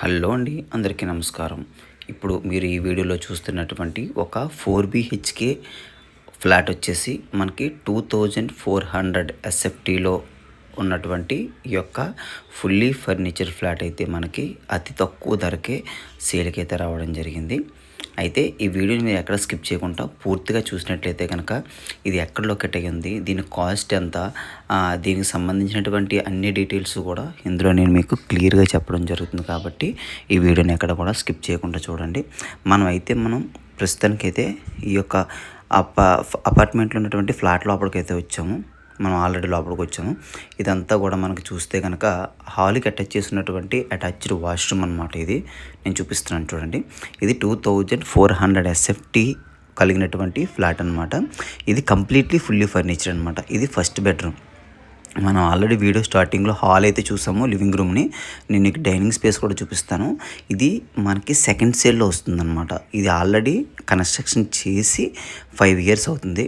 Hello అండి అందరికీ నమస్కారం. ఇప్పుడు మీరు ఈ వీడియోలో చూస్తున్నటువంటి ఒక ఫోర్ బిహెచ్కే ఫ్లాట్ వచ్చేసి మనకి టూ థౌజండ్ ఫోర్ హండ్రెడ్ ఎస్ఎఫ్టీలో ఉన్నటువంటి ఈ యొక్క ఫుల్లీ ఫర్నిచర్ ఫ్లాట్ అయితే మనకి అతి తక్కువ ధరకే సేల్కి అయితే రావడం జరిగింది. అయితే ఈ వీడియోని మీరు ఎక్కడ స్కిప్ చేయకుండా పూర్తిగా చూసినట్లయితే కనుక ఇది ఎక్కడ లొకేట్ అయ్యింది దీని కాస్ట్ ఎంత దీనికి సంబంధించినటువంటి అన్ని డీటెయిల్స్ కూడా ఇందులో నేను మీకు క్లియర్గా చెప్పడం జరుగుతుంది కాబట్టి ఈ వీడియోని ఎక్కడ కూడా స్కిప్ చేయకుండా చూడండి. మనం అయితే మనం ప్రస్తుతానికైతే ఈ యొక్క అప అపార్ట్మెంట్లో ఉన్నటువంటి ఫ్లాట్ లోపలికైతే అయితే వచ్చాము. మనం ఆల్రెడీ లోపలికి వచ్చాము. ఇదంతా కూడా మనకి చూస్తే కనుక హాల్కి అటాచ్ చేసినటువంటి అటాచ్డ్ వాష్రూమ్ అనమాట ఇది. నేను చూపిస్తున్నాను చూడండి. ఇది two thousand four hundred SFT కలిగినటువంటి ఫ్లాట్ అనమాట ఇది కంప్లీట్లీ ఫుల్లీ ఫర్నిచర్ అనమాట ఇది ఫస్ట్ బెడ్రూమ్. మనం ఆల్రెడీ వీడియో స్టార్టింగ్లో హాల్ అయితే చూసాము లివింగ్ రూమ్ని. నేను నీకు డైనింగ్ స్పేస్ కూడా చూపిస్తాను. ఇది మనకి సెకండ్ సేల్లో వస్తుందన్నమాట. ఇది ఆల్రెడీ కన్స్ట్రక్షన్ చేసి ఫైవ్ ఇయర్స్ అవుతుంది.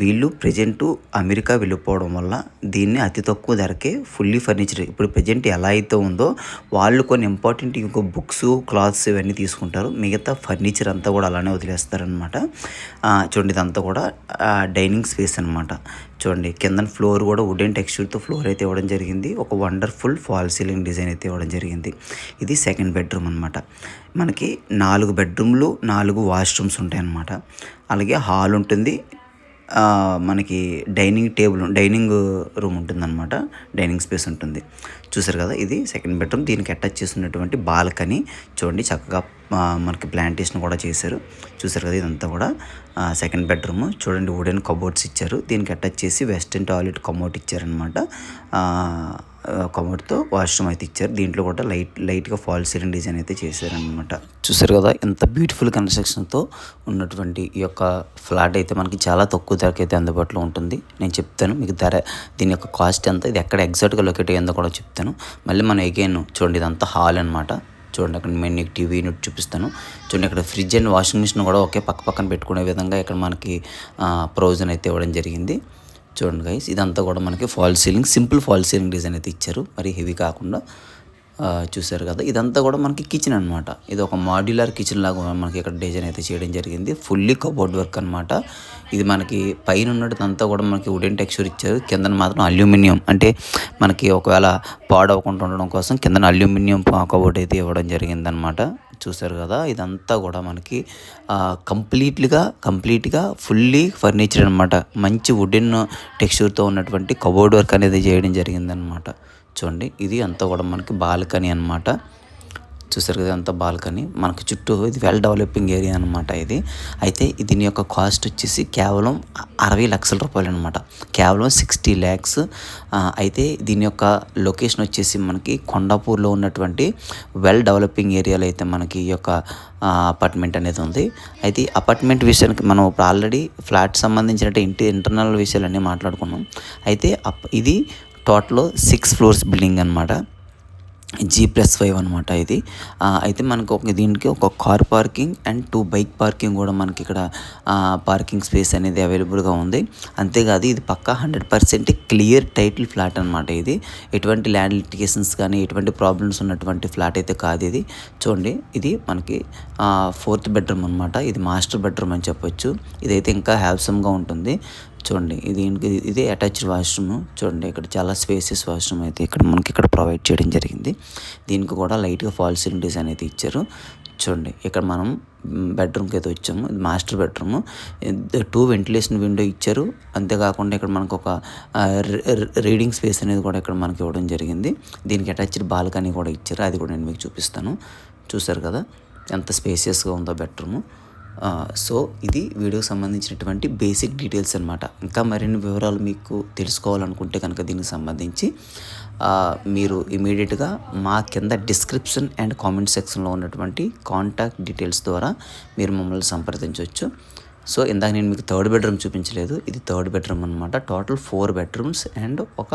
వీళ్ళు ప్రజెంట్ అమెరికా వెళ్ళిపోవడం వల్ల దీన్ని అతి తక్కువ ధరకే ఫుల్లీ ఫర్నిచర్ ఇప్పుడు ప్రజెంట్ ఎలా అయితే ఉందో వాళ్ళు కొన్ని ఇంపార్టెంట్ ఇంకో బుక్స్ క్లాత్స్ ఇవన్నీ తీసుకుంటారు. మిగతా ఫర్నిచర్ అంతా కూడా అలానే వదిలేస్తారనమాట చూడండి ఇదంతా కూడా డైనింగ్ స్పేస్ అనమాట చూడండి కింద ఫ్లోర్ కూడా వుడెన్ టెక్స్చర్తో ఫ్లోర్ అయితే ఇవ్వడం జరిగింది. ఒక వండర్ఫుల్ ఫాల్ సీలింగ్ డిజైన్ అయితే ఇవ్వడం జరిగింది. ఇది సెకండ్ బెడ్రూమ్ అనమాట మనకి నాలుగు బెడ్రూమ్లు నాలుగు వాష్రూమ్స్ ఉంటాయన్నమాట. అలాగే హాల్ ఉంటుంది మనకి డైనింగ్ టేబుల్ డైనింగ్ రూమ్ ఉంటుందన్నమాట. డైనింగ్ స్పేస్ ఉంటుంది. చూసారు కదా ఇది సెకండ్ బెడ్రూమ్. దీనికి అటాచ్ చేసినటువంటి బాల్కనీ చూడండి చక్కగా మనకి ప్లాంటేషన్ కూడా చేశారు. చూసారు కదా ఇదంతా కూడా సెకండ్ బెడ్రూమ్. చూడండి వుడెన్ కబోర్డ్స్ ఇచ్చారు. దీనికి అటాచ్ చేసి వెస్టర్న్ టాయిలెట్ కమోట్ ఇచ్చారనమాట కమోడ్తో వాష్రూమ్ అయితే ఇచ్చారు. దీంట్లో కూడా లైట్ లైట్గా ఫాల్ సీలింగ్ డిజైన్ అయితే చేశారనమాట చూసారు కదా ఇంత బ్యూటిఫుల్ కన్స్ట్రక్షన్తో ఉన్నటువంటి ఈ యొక్క ఫ్లాట్ అయితే మనకి చాలా తక్కువ ధరకి అయితే అందుబాటులో ఉంటుంది. నేను చెప్తాను మీకు ధర దీని యొక్క కాస్ట్ ఎంత ఇది ఎక్కడ ఎగ్జాక్ట్గా లొకేట్ అయ్యిందో కూడా చెప్తాను. మళ్ళీ మనం ఎగైన్ చూడండి ఇదంతా హాల్ అనమాట చూడండి అక్కడ నేను నీకు టీవీ యూనిట్ చూపిస్తాను. చూడండి ఇక్కడ ఫ్రిడ్జ్ అండ్ వాషింగ్ మిషన్ కూడా ఒకే పక్క పక్కన పెట్టుకునే విధంగా ఇక్కడ మనకి ప్రొవిజన్ అయితే ఇవ్వడం జరిగింది. చూడండి గైస్ ఇదంతా కూడా మనకి fall ceiling simple fall ceiling design అయితే ఇచ్చారు. మరి హెవీ కాకుండా చూసారు చూశారు కదా. ఇదంతా కూడా మనకి కిచెన్ అనమాట ఇది ఒక మాడ్యులర్ కిచెన్ లాగా మనకి ఇక్కడ డిజైన్ అయితే చేయడం జరిగింది. ఫుల్లీ కబోర్డ్ వర్క్ అనమాట ఇది మనకి పైన ఉన్నదంతా కూడా మనకి వుడెన్ టెక్స్చర్ ఇచ్చారు. కింద మాత్రం అల్యూమినియం అంటే మనకి ఒకవేళ పాడవకుండా ఉండడం కోసం కింద అల్యూమినియం కబోర్డ్ అయితే ఇవ్వడం జరిగిందనమాట చూసారు కదా ఇదంతా కూడా మనకి కంప్లీట్గా కంప్లీట్గా ఫుల్లీ ఫర్నిచర్ అనమాట మంచి వుడెన్ టెక్స్చర్తో ఉన్నటువంటి కబోర్డ్ వర్క్ అనేది చేయడం జరిగిందనమాట చూడండి ఇది అంతా కూడా మనకి బాల్కనీ అనమాట చూసారు కదా అంతా బాల్కనీ. మనకి చుట్టూ ఇది వెల్ డెవలపింగ్ ఏరియా అనమాట ఇది. అయితే దీని యొక్క కాస్ట్ వచ్చేసి కేవలం అరవై లక్షల రూపాయలు అనమాట కేవలం సిక్స్టీ ల్యాక్స్ అయితే దీని యొక్క లొకేషన్ వచ్చేసి మనకి కొండాపూర్లో ఉన్నటువంటి వెల్ డెవలపింగ్ ఏరియాలో అయితే మనకి ఈ యొక్క అపార్ట్మెంట్ అనేది ఉంది. అయితే ఈ అపార్ట్మెంట్ విషయానికి మనం ఇప్పుడు ఆల్రెడీ ఫ్లాట్ సంబంధించిన ఇంటి ఇంటర్నల్ విషయాలన్నీ మాట్లాడుకున్నాం. అయితే అప్- ఇది టోటల్ సిక్స్ ఫ్లోర్స్ బిల్డింగ్ అనమాట జీ ప్లస్ ఫైవ్ అనమాట ఇది. అయితే మనకు ఒక దీనికి ఒక car parking and two bike parking కూడా మనకి ఇక్కడ పార్కింగ్ స్పేస్ అనేది అవైలబుల్గా ఉంది. అంతేకాదు ఇది పక్కా hundred percent clear title flat అనమాట ఇది. ఎటువంటి ల్యాండ్ లిటిగేషన్స్ కానీ ఎటువంటి ప్రాబ్లమ్స్ ఉన్నటువంటి ఫ్లాట్ అయితే కాదు ఇది. చూడండి ఇది మనకి ఫోర్త్ బెడ్రూమ్ అనమాట ఇది మాస్టర్ బెడ్రూమ్ అని చెప్పొచ్చు. ఇదైతే ఇంకా హ్యాప్సమ్గా ఉంటుంది. చూడండి ఇది ఇది- అటాచ్డ్ వాష్రూమ్ చూడండి ఇక్కడ చాలా స్పేసెస్ వాష్రూమ్ అయితే ఇక్కడ మనకి ఇక్కడ ప్రొవైడ్ చేయడం జరిగింది. దీనికి కూడా లైట్గా ఫాల్ సీలింగ్ డిజైన్ అయితే ఇచ్చారు. చూడండి ఇక్కడ మనం బెడ్రూమ్కి అయితే వచ్చాము. ఇది master bedroom two ventilation window ఇచ్చారు. అంతేకాకుండా ఇక్కడ మనకు ఒక రీడింగ్ స్పేస్ అనేది కూడా ఇక్కడ మనకి ఇవ్వడం జరిగింది. దీనికి అటాచ్డ్ బాల్కనీ కూడా ఇచ్చారు. అది కూడా నేను మీకు చూపిస్తాను. చూసారు కదా? ఎంత స్పేసియస్గా ఉందో బెడ్రూమ్ సో ఇది వీడియోకి సంబంధించినటువంటి బేసిక్ డీటెయిల్స్ అనమాట ఇంకా మరిన్ని వివరాలు మీకు తెలుసుకోవాలనుకుంటే కనుక దీనికి సంబంధించి మీరు ఇమీడియట్గా మా కింద డిస్క్రిప్షన్ అండ్ కామెంట్ సెక్షన్లో ఉన్నటువంటి కాంటాక్ట్ డీటెయిల్స్ ద్వారా మీరు మమ్మల్ని సంప్రదించవచ్చు. సో ఇందాక నేను మీకు థర్డ్ బెడ్రూమ్ చూపించలేదు ఇది థర్డ్ బెడ్రూమ్ అనమాట టోటల్ ఫోర్ బెడ్రూమ్స్ అండ్ ఒక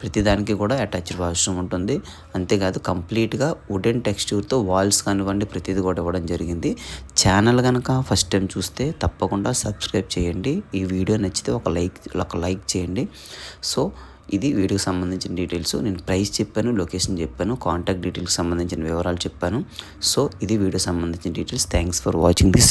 ప్రతిదానికి కూడా అటాచ్డ్ వాష్రూమ్ ఉంటుంది. అంతేకాదు కంప్లీట్గా వుడెన్ టెక్స్చర్తో వాల్స్ కానివ్వండి ప్రతిదీ కూడా ఇవ్వడం జరిగింది. ఛానల్ కనుక ఫస్ట్ టైం చూస్తే తప్పకుండా సబ్స్క్రైబ్ చేయండి. ఈ వీడియో నచ్చితే ఒక లైక్ ఒక లైక్ చేయండి. సో ఇది వీడియోకి సంబంధించిన డీటెయిల్స్ నేను ప్రైస్ చెప్పాను లొకేషన్ చెప్పాను కాంటాక్ట్ డీటెయిల్స్ సంబంధించిన వివరాలు చెప్పాను. సో ఇది వీడియో సంబంధించిన details thanks for watching this